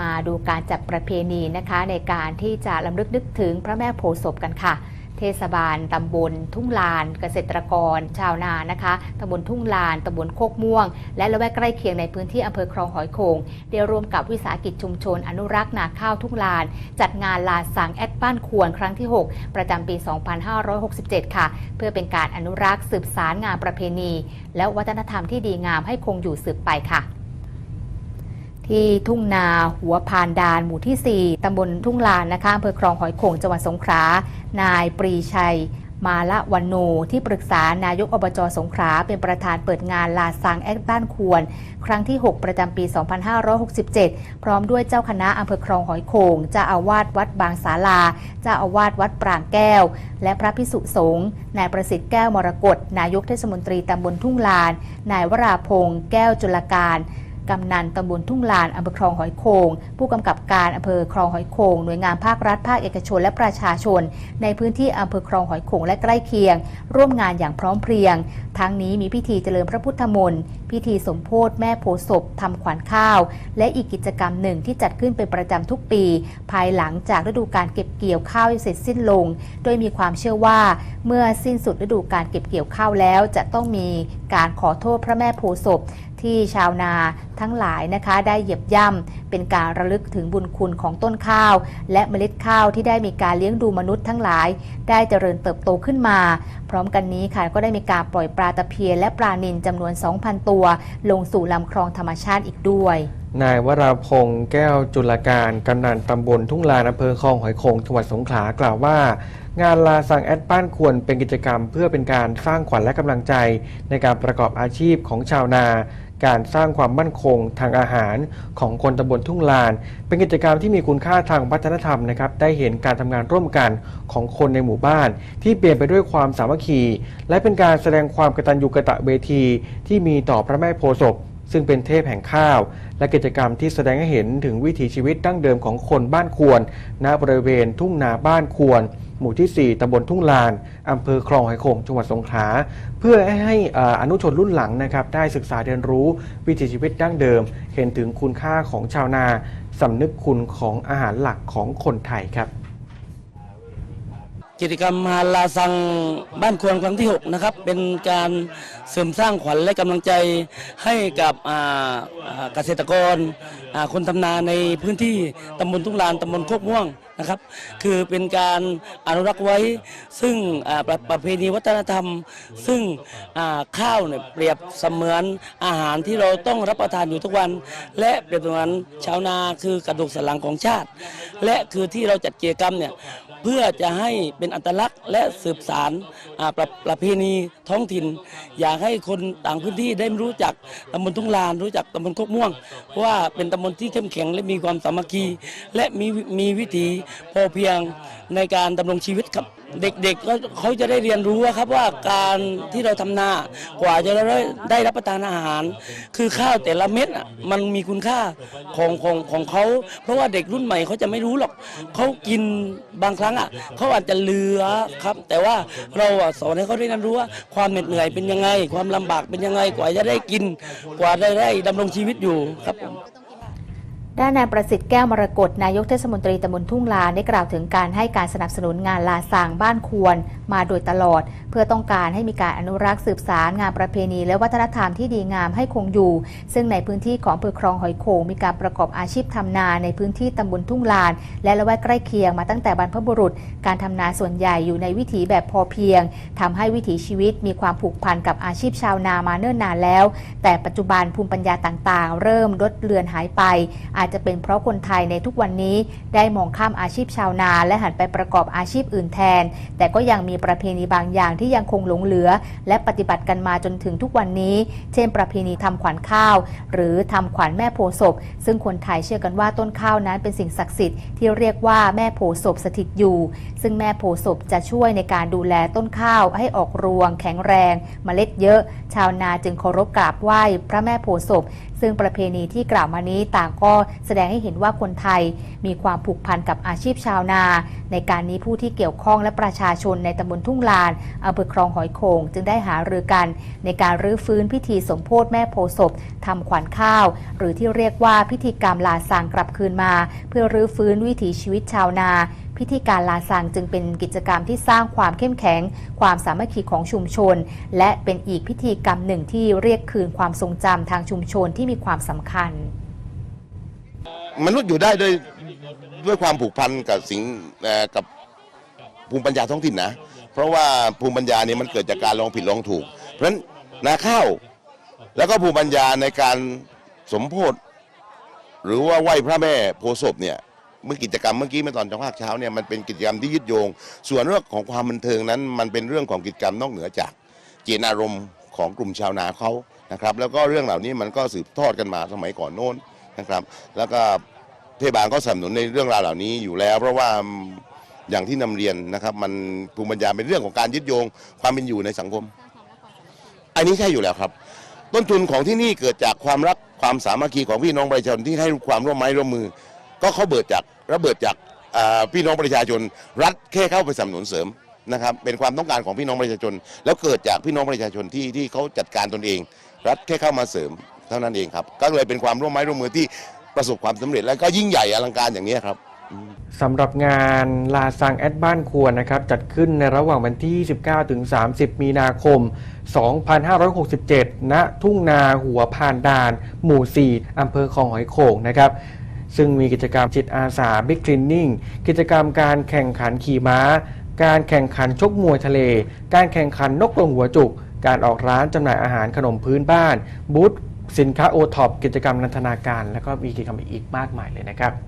มาดูการจัดประเพณีนะคะในการที่จะลำลึกนึกถึงพระแม่โพธิ์ศพกันค่ะ เทศบาลตำบลทุ่งลาน เกษตรกร ชาวนานะคะตำบลทุ่งลานตำบลโคกม่วง และละแวกใกล้เคียงในพื้นที่อำเภอคลองหอยโขงได้ร่วมกับวิสาหกิจชุมชน อนุรักษ์นาข้าวทุ่งลาน จัดงานลาสังแอดบ้านควรครั้งที่ 6 ประจำปี 2567 ค่ะ เพื่อเป็นการอนุรักษ์สืบสารงานประเพณี และวัฒนธรรมที่ดีงามให้คงอยู่สืบไปค่ะ ที่ทุ่งนาหัวพานดานหมู่ที่ 4 ตำบลทุ่งลานนะคะอำเภอคลองหอยโขงจังหวัดสงขลานายปรีชัย มาละวันโน ที่ปรึกษานายกอบจสงขลาเป็นประธานเปิดงานลาซังแอดบ้านควร ครั้งที่ 6 ประจำปี 2567 พร้อมด้วยเจ้าคณะอำเภอคลองหอยโขงเจ้าอาวาสวัดบางสาลาเจ้าอาวาสวัดปรางแก้ว และพระพิสุสงฆ์นายประสิทธิ์แก้วมรกตนายกเทศมนตรีตำบลทุ่งลาน นายวราพงษ์แก้วจุลการ กำนันตำบลทุ่งลานอำเภอคลองหอยโขงผู้กำกับการอำเภอคลองหอยโขงหน่วยงานภาครัฐภาคเอกชนและประชาชน ในพื้นที่อำเภอคลองหอยโขงและใกล้เคียง ร่วมงานอย่างพร้อมเพรียง ทั้งนี้มีพิธีเจริญพระพุทธมนต์พิธีสมโพธิแม่โพศพทำขวัญข้าว และอีกกิจกรรมหนึ่งที่จัดขึ้นเป็นประจำทุกปี ภายหลังจากฤดูการเก็บเกี่ยวข้าวเสร็จสิ้นลง โดยมีความเชื่อว่า เมื่อสิ้นสุดฤดูการเก็บเกี่ยวข้าวแล้วจะต้องมีการขอโทษพระแม่โพศพ ที่ชาวนาทั้งหลายนะคะ ได้เหยียบย่ำเป็นการระลึกถึงบุญคุณของต้นข้าว และเมล็ดข้าวที่ได้มีการเลี้ยงดูมนุษย์ทั้งหลาย ได้เจริญเติบโตขึ้นมา พร้อมกันนี้ค่ะก็ได้มีการปล่อยปลาตะเพียนและปลานิลจำนวน 2,000 ตัว ลงสู่ลำคลองธรรมชาติอีกด้วย นายวราพงษ์แก้วจุลการกำนันตำบลทุ่งลานอำเภอคลองหอยโขงจังหวัดสงขลากล่าวว่า งานลาสังแอดบ้านควรเป็นกิจกรรม เพื่อเป็นการสร้างขวัญและกำลังใจ ในการประกอบอาชีพของชาวนา การสร้างความมั่นคงทางอาหารของคนตำบลทุ่งลาน เป็นกิจกรรมที่มีคุณค่าทางวัฒนธรรมนะครับได้เห็นการทำงานร่วมกันของคนในหมู่บ้าน ที่เปลี่ยนไปด้วยความสามัคคี และเป็นการแสดงความกตัญญูกตเวที ที่มีต่อพระแม่โพธิ์ศพ ซึ่งเป็นเทพแห่งข้าว และกิจกรรมที่แสดงให้เห็นถึงวิถีชีวิตดั้งเดิมของคนบ้านควร ณบริเวณทุ่งนาบ้านควร หมู่ที่ 4ตำบลทุ่งลาน อำเภอคลองหอยโขงจังหวัดสงขลา เพื่อให้อ่ออนุชนรุ่นหลังนะครับได้ศึกษาเรียนรู้วิถีชีวิตดั้งเดิม เห็นถึงคุณค่าของชาวนาสำนึกคุณของอาหารหลักของคนไทยครับ กิจกรรมมาลาซังบ้านควรครั้งที่ 6 นะครับ เป็นการเสริมสร้างขวัญและกำลังใจให้กับเกษตรกรคนทำนาในพื้นที่ตำบลทุ่งลานตำบลโคกม่วงนะครับ คือเป็นการอนุรักษ์ไว้ ซึ่งประประเพณีวัฒนธรรม ซึ่งข้าวเนี่ยเปรียบเสมือนอาหารที่เราต้องรับประทานอยู่ทุกวัน และเปรียบเสมือนชาวนาคือกระดูกสันหลังของชาติ และคือที่เราจัดกิจกรรมเนี่ย เพื่อจะให้เป็นอัตลักษณ์และสืบสารประประเพณีท้องถิ่น อยากให้คนต่างพื้นที่ได้รู้จักตำบลทุ่งลาน รู้จักตำบลโคกม่วงว่าเป็นตำบลที่เข้มแข็งและมีความสามัคคี และมีมีวิถีพอเพียงในการดำรงชีวิตครับ เด็กๆก็เขาจะได้เรียนรู้ครับว่าการที่เราทำนากว่าจะได้ได้รับประทานอาหาร คือข้าวแต่ละเม็ดอะมันมีคุณค่าของของของเขา เพราะว่าเด็กรุ่นใหม่เขาจะไม่รู้หรอกเขากินบางครั้งอะเขาอาจจะเหลือครับ แต่ว่าเราอะสอนให้เขาได้เรียนรู้ว่าความเหน็ดเหนื่อยเป็นยังไง ความลำบากเป็นยังไงกว่าจะได้กิน กว่าจะได้ดำรงชีวิตอยู่ครับผม ด้านนายประสิทธิ์แก้วมรกตนายกเทศมนตรีตำบลทุ่งลานได้กล่าวถึงการให้การสนับสนุนงานลาสางบ้านควร มาโดยตลอด เพื่อต้องการให้มีการอนุรักษ์สืบสารงานประเพณีและวัฒนธรรมที่ดีงามให้คงอยู่ ซึ่งในพื้นที่ของอำเภอคลองหอยโขงมีการประกอบอาชีพทำนาในพื้นที่ตำบลทุ่งลาน และละแวกใกล้เคียงมาตั้งแต่บรรพบุรุษ การทำนาส่วนใหญ่อยู่ในวิถีแบบพอเพียงทำให้วิถีชีวิตมีความผูกพันกับอาชีพชาวนามาเนิ่นนานแล้ว แต่ปัจจุบันภูมิปัญญาต่างๆ เริ่มลดเลือนหายไป อาจจะเป็นเพราะคนไทยในทุกวันนี้ ได้มองข้ามอาชีพชาวนา และหันไปประกอบอาชีพอื่นแทน แต่ก็ยังมีประเพณีบางอย่างที่ยังคงหลงเหลือ และปฏิบัติกันมาจนถึงทุกวันนี้ เช่น ประเพณีทำขวัญข้าว หรือทำขวัญแม่โพศพ ซึ่งคนไทยเชื่อกันว่าต้นข้าวนั้นเป็นสิ่งศักดิ์สิทธิ์ที่เรียกว่าแม่โพศพสถิตอยู่ ซึ่งแม่โพศพจะช่วยในการดูแลต้นข้าวให้ออกรวง แข็งแรงเมล็ดเยอะ ชาวนาจึงเคารพกราบไหว้พระแม่โพศพซึ่งประเพณีที่กล่าวมานี้ต่างก็แสดงให้เห็นว่าคนไทย มีความผูกพันกับอาชีพชาวนา ในการนี้ผู้ที่เกี่ยวข้องและประชาชนในตำบลทุ่งลานอำเภอคลองหอยโขงจึงได้หารือกัน ในการรื้อฟื้นพิธีสมโพธิแม่โพศพทำขวัญข้าว หรือที่เรียกว่าพิธีกรรมลาสังกลับคืนมา เพื่อรื้อฟื้นวิถีชีวิตชาวนาพิธีการลาสังจึงเป็นกิจกรรมที่สร้างความเข้มแข็ง ความสามัคคีของชุมชน และเป็นอีกพิธีกรรมหนึ่งที่เรียกคืนความทรงจำทางชุมชนที่มีความสำคัญ มนุษย์อยู่ได้ด้วยด้วยความผูกพันกับสิ่งกับภูมิปัญญาท้องถิ่นนะ เพราะว่าภูมิปัญญาเนี่ยมันเกิดจากการลองผิดลองถูก เพราะฉะนั้นนาข้าวแล้วก็ภูมิปัญญาในการสมโพธิหรือว่าไหว้พระแม่โพศพเนี่ยเมื่อกิจกรรมเมื่อกี้เมื่อตอนจังภาคเช้าเนี่ยมันเป็นกิจกรรมที่ยึดโยง ส่วนเรื่องของความบันเทิงนั้น มันเป็นเรื่องของกิจกรรมนอกเหนือจากเจตนารมณ์ของกลุ่มชาวนาเขานะครับ แล้วก็เรื่องเหล่านี้มันก็สืบทอดกันมาสมัยก่อนโน้นนะครับ แล้วก็เทศบาลก็สนับสนุนในเรื่องราวเหล่านี้อยู่แล้ว เพราะว่า อย่างที่นำเรียนนะครับ มันภูมิปัญญาเป็นเรื่องของการยึดโยง ความเป็นอยู่ในสังคม อันนี้ใช่อยู่แล้วครับ ต้นทุนของที่นี่เกิดจากความรักความสามัคคีของพี่น้องประชาชนที่ให้ความร่วมไม้ร่วมมือ ก็เขาเบิดจากระเบิดจากพี่น้องประชาชน รัฐแค่เข้าไปสนับสนุนเสริมนะครับเป็นความต้องการของพี่น้องประชาชน แล้วเกิดจากพี่น้องประชาชนที่ที่เขาจัดการตนเอง รัฐแค่เข้ามาเสริมเท่านั้นเองครับ ก็เลยเป็นความร่วมไม้ร่วมมือที่ประสบความสำเร็จ และก็ยิ่งใหญ่อลังการอย่างนี้ครับ สำหรับงานลาซังแอดบ้านควรนะครับ จัดขึ้นในระหว่างวันที่29ถึง 30 มีนาคม 2567 ณ ทุ่งนาหัวพานดาน หมู่ 4 อำเภอคลองหอยโข่งนะครับซึ่งมีกิจกรรมจิตอาสาบิ๊กคลีนนิ่งกิจกรรมการแข่งขันขี่ม้า การแข่งขันชกมวยทะเล การแข่งขันนกกรงหัวจุก การออกร้านจำหน่ายอาหารขนมพื้นบ้าน บูธสินค้าโอท็อปกิจกรรมนันทนาการ แล้วก็มีกิจกรรมอีกมากมายเลยนะครับ